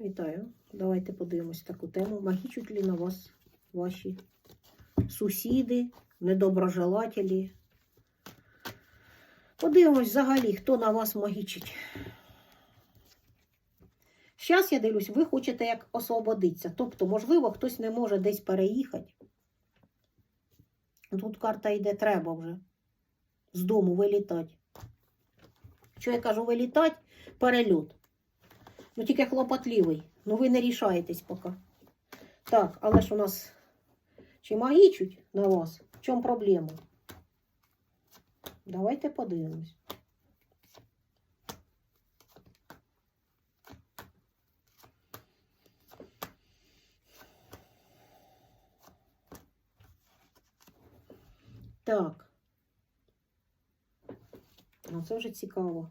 Вітаю. Давайте подивимось таку тему. Магічуть ли на вас ваші сусіди, недоброжелателі? Подивимось взагалі, хто на вас магічить. Зараз я дивлюсь, ви хочете як освободитися. Тобто, можливо, хтось не може десь переїхати. Тут карта йде, треба вже з дому вилітати. Що я кажу, вилітати? Перельот. Ну, тільки хлопотливий. Ну, ви не рішаєтесь поки. Так, але ж у нас чи магічуть на вас? В чому проблема? Давайте подивимось. Так. Ну, це вже цікаво.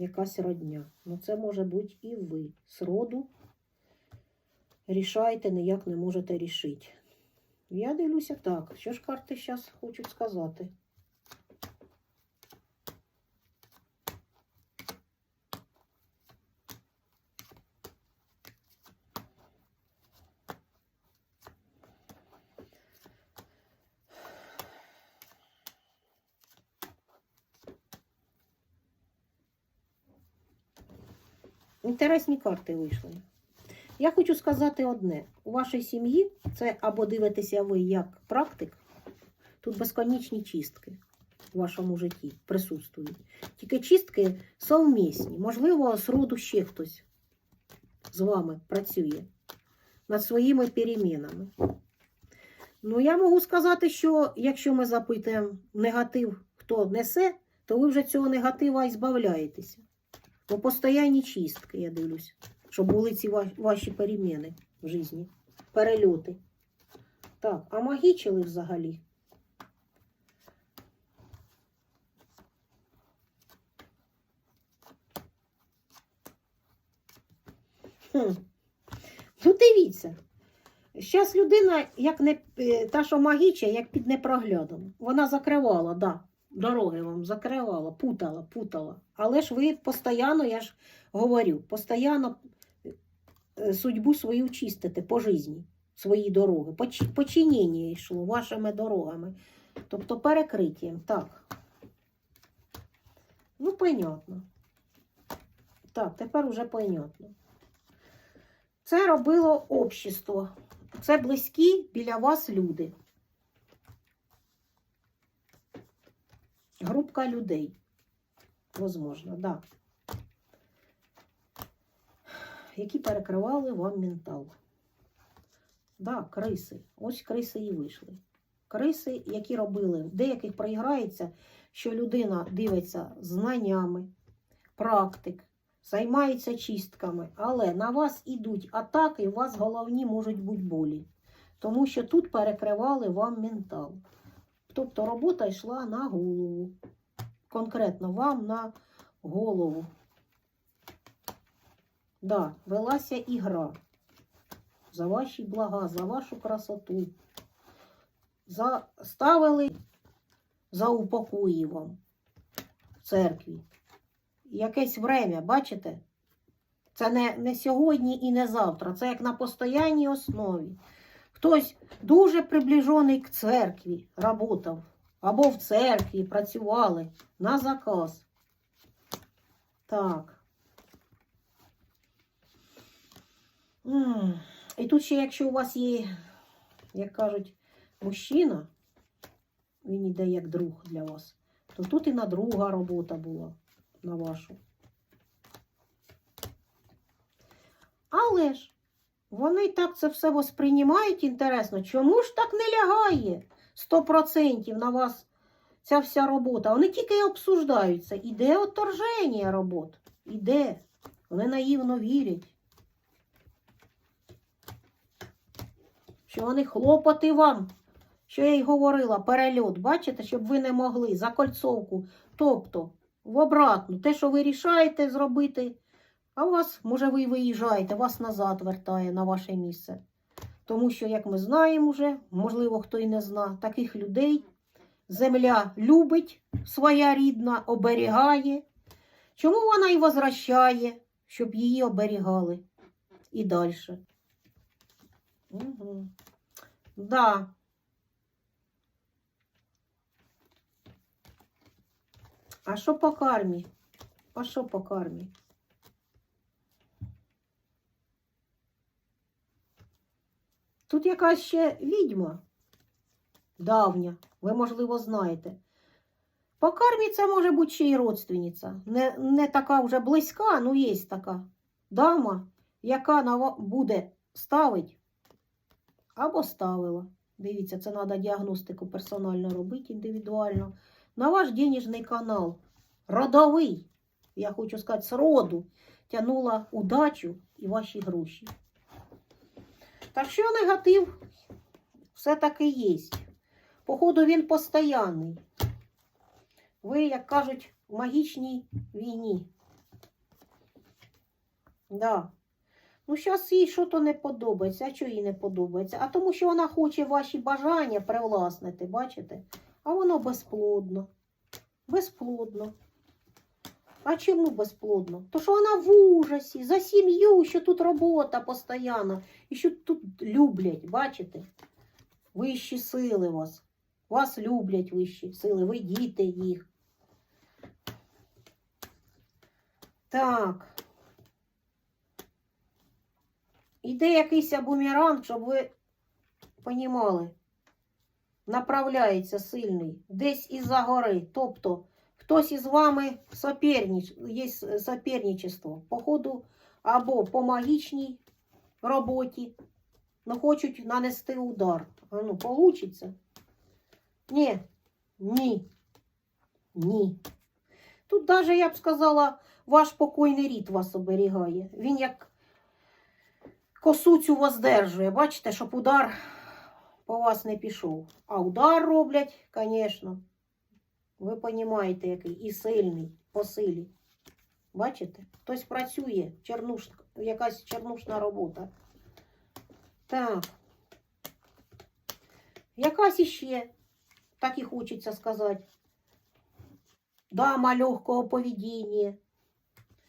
Якась родня. Ну, це може бути і ви. Сроду рішайте, ніяк не можете рішити. Я дивлюся так. Що ж карти зараз хочуть сказати? Інтересні карти вийшли. Я хочу сказати одне: у вашій сім'ї це або дивитеся ви як практик, тут безконечні чистки в вашому житті присутствують. Тільки чистки совмісні. Можливо, з роду ще хтось з вами працює над своїми перемінами. Ну, я можу сказати, що якщо ми запитуємо негатив, хто несе, то ви вже цього негатива і збавляєтеся. Бо постійні чистки, я дивлюсь, щоб були ці ваші переміни в житті, перельоти. Так, а магічили взагалі? Хм. Ну, дивіться. Зараз людина, як не е, та, що магіча, як під непроглядом. Вона закривала, да, дороги вам закривала, путала, путала. Але ж ви постійно, я ж говорю, постійно е, судьбу свою чистите по житті, свої дороги. Починення йшло вашими дорогами. Тобто перекриттям. Так. Ну, понятно. Так, тепер уже понятно. Це робило общество. Це близькі біля вас люди. Групка людей. Возможно, да. Які перекривали вам ментал. Да, криси. Ось криси і вийшли. Криси, які робили, в деяких проіграється, що людина дивиться знаннями, практик, займається чистками, але на вас ідуть атаки, у вас головні можуть бути болі. Тому що тут перекривали вам ментал. Тобто робота йшла на голову. Конкретно вам на голову. Да, велася ігра. За ваші блага, за вашу красоту. За... Ставили за упокої вам в церкві. Якесь время, бачите? Це не, не сьогодні і не завтра. Це як на постоянній основі. Хтось дуже приближений к церкві работав, або в церкві працювали на заказ. Так. І тут ще, якщо у вас є, як кажуть, мужчина, він іде як друг для вас, то тут і на друга робота була на вашу. Але ж вони так це все восприймають інтересно. Чому ж так не лягає 100% на вас ця вся робота? Вони тільки обсуждаються. Іде отторження робот. Іде. Вони наївно вірять. Що вони хлопоти вам, що я й говорила, перельот, бачите, щоб ви не могли закольцовку. Тобто, в обратну, те, що ви рішаєте зробити, а у вас, може, ви виїжджаєте, вас назад вертає на ваше місце. Тому що, як ми знаємо вже, можливо, хто і не зна, таких людей земля любить, своя рідна, оберігає. Чому вона і возвращає? щоб її оберігали і далі. Угу. Да. А що по кармі? А що по кармі? Тут якась ще відьма давня, ви, можливо, знаєте. По кармі це може бути ще й родственниця. Не, не така вже близька, ну є така дама, яка буде ставить або ставила. Дивіться, це треба діагностику персонально робити індивідуально. На ваш денежний канал. Родовий, я хочу сказати, з роду тягнула удачу і ваші гроші. Так що негатив все-таки є. Походу, він постоянний. Ви, як кажуть, в магічній війні. Да. Ну, зараз їй щось не подобається. А чого їй не подобається? А тому, що вона хоче ваші бажання привласнити, бачите? А воно безплодно. Безплодно. А чому безплодно? То що вона в ужасі, за сім'ю, що тут робота постійно, і що тут люблять, бачите? Вищі сили вас. Вас люблять вищі сили, ви діти їх. Так. Іде якийсь бумеранг, щоб ви понімали. Направляється сильний, десь із-за гори. Тобто, хтось із вами соперніч... є соперничество. Походу, або по магічній роботі, ну хочуть нанести удар. А ну, получиться? Ні, ні, ні. Тут навіть, я б сказала, ваш покойний рід вас оберігає. Він як косу цю воздержує. Бачите, щоб удар по вас не пішов. А удар роблять, звісно. Ви розумієте, який і сильний по силі. Бачите? Хтось працює, чернуш... якась чернушна робота. Так. Якась іще, так і хочеться сказати. Дама легкого поведіння,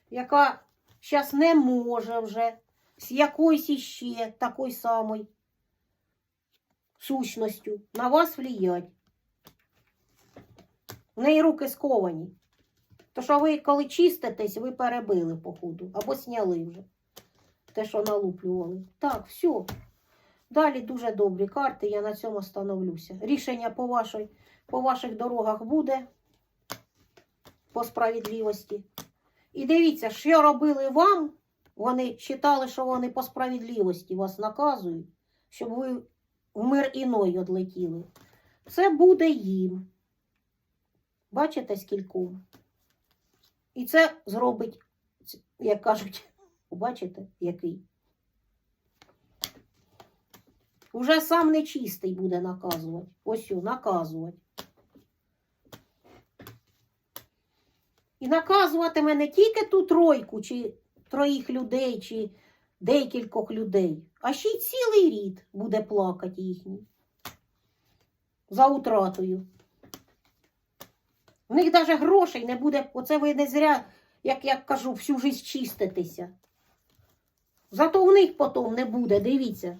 яка зараз не може вже з якоюсь іще такою самою сущністю на вас влиять. В неї руки сковані. То що ви, коли чиститесь, ви перебили, походу, або сняли вже те, що налуплювали. Так, все. Далі дуже добрі карти, я на цьому становлюся. Рішення по, вашій, по ваших дорогах буде по справедливості. І дивіться, що робили вам, вони вважали, що вони по справедливості вас наказують, щоб ви в мир іной одлетіли. Це буде їм. Бачите, скільком? І це зробить, як кажуть, бачите, який? Уже сам нечистий буде наказувати. Ось о, наказувати. І наказуватиме не тільки ту тройку, чи троїх людей, чи декількох людей, а ще й цілий рід буде плакати їхній. За утратою. В них навіть грошей не буде, оце ви не зря, як я кажу, всю жизнь чиститеся. Зато в них потім не буде, дивіться.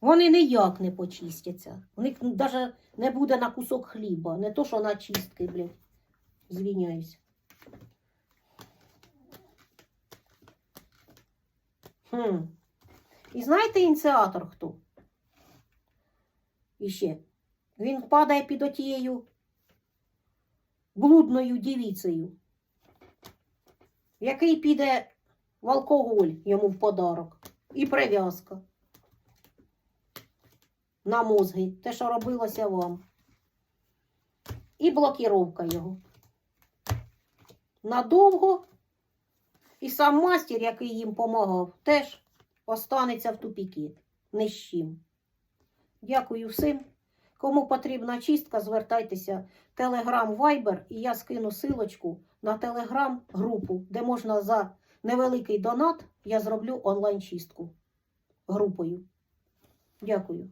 Вони ніяк не почистяться. У них навіть не буде на кусок хліба, не то, що на чистки, блядь. Звіняюсь. Хм. І знаєте ініціатор хто? Іще. Він падає під отією блудною дівіцею, який піде в алкоголь йому в подарок і прив'язка на мозги, те, що робилося вам. І блокіровка його. Надовго. І сам мастер, який їм допомагав, теж останеться в тупіки. Ні з чим. Дякую всім. Кому потрібна чистка, звертайтеся Telegram Вайбер, і я скину силочку на Telegram групу, де можна за невеликий донат я зроблю онлайн-чистку групою. Дякую.